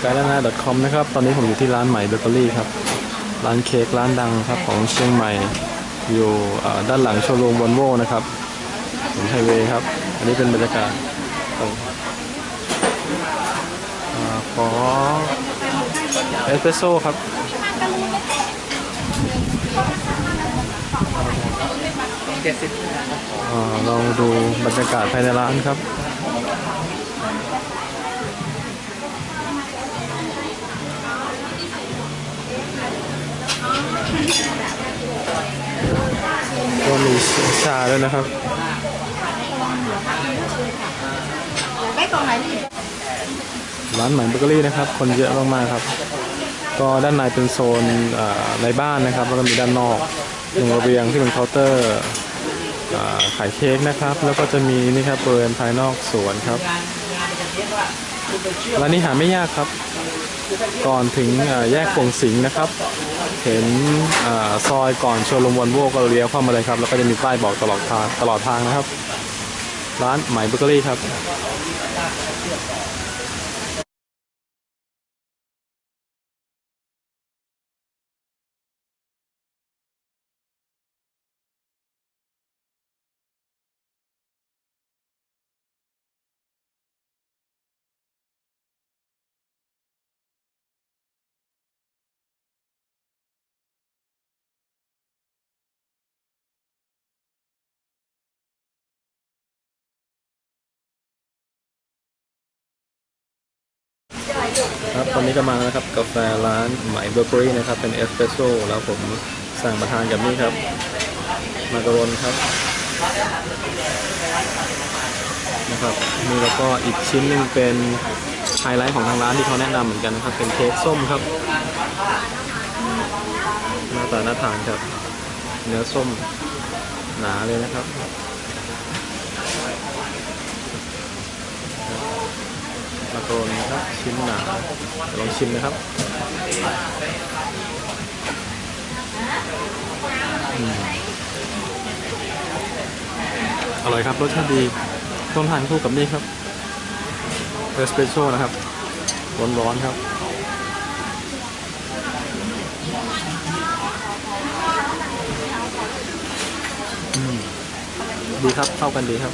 ไกด์นา .com นะครับ ตอนนี้ผมอยู่ที่ร้านใหม่เบเกอรี่ครับ ร้านเค้กร้านดังครับของเชียงใหม่ อยู่ด้านหลังโชว์รูมวอลโวนะครับถนนไฮเวย์ครับ อันนี้เป็นบรรยากาศขอเอสเปรสโซ่ครับลองดูบรรยากาศภายในร้านครับ ก็มีชาด้วยนะครับร้านใหม่เบเกอรี่นะครับ คนเยอะมากๆครับ ก็ด้านในเป็นโซนในบ้านนะครับ แล้วก็มีด้านนอกหนึ่งระเบียงที่เป็นเคาน์เตอร์ขายเค้กนะครับ แล้วก็จะมีนี่ครับบริเวณภายนอกสวนครับร้านนี้หาไม่ยากครับ ก่อนถึงแยกกงสิงนะครับ เห็นอซอยก่อนชวนลมวอลโวก็เลี้ยวเข้ามาเลยครับ แล้วก็จะมีป้ายบอกตลอดทางตลอดทางนะครับ ร้านไหมเบเกอรี่ครับ ครับตอนนี้ก็มาแล้วครับกาแฟร้านไหมเบเกอรี่นะครับ เป็นเอสเปรสโซ่แล้วผมสั่งมาทานกับนี่ครับ มาการอนครับนะครับนี่แล้วก็อีกชิ้นหนึงเป็นไฮไลท์ของทางร้านที่เขาแนะนำเหมือนกันนะครับ เป็นเค้กส้มครับหน้าตาน่าทานครับ เนื้อส้มหนาเลยนะครับ มา โกรนครับชิ้นหนาลองชิมนะครับอร่อยครับรสชาติดีต้องทานคู่กับนี่ครับเอสเปรสโซ่นะครับ ร้อนๆครับดีครับเข้ากันดีครับ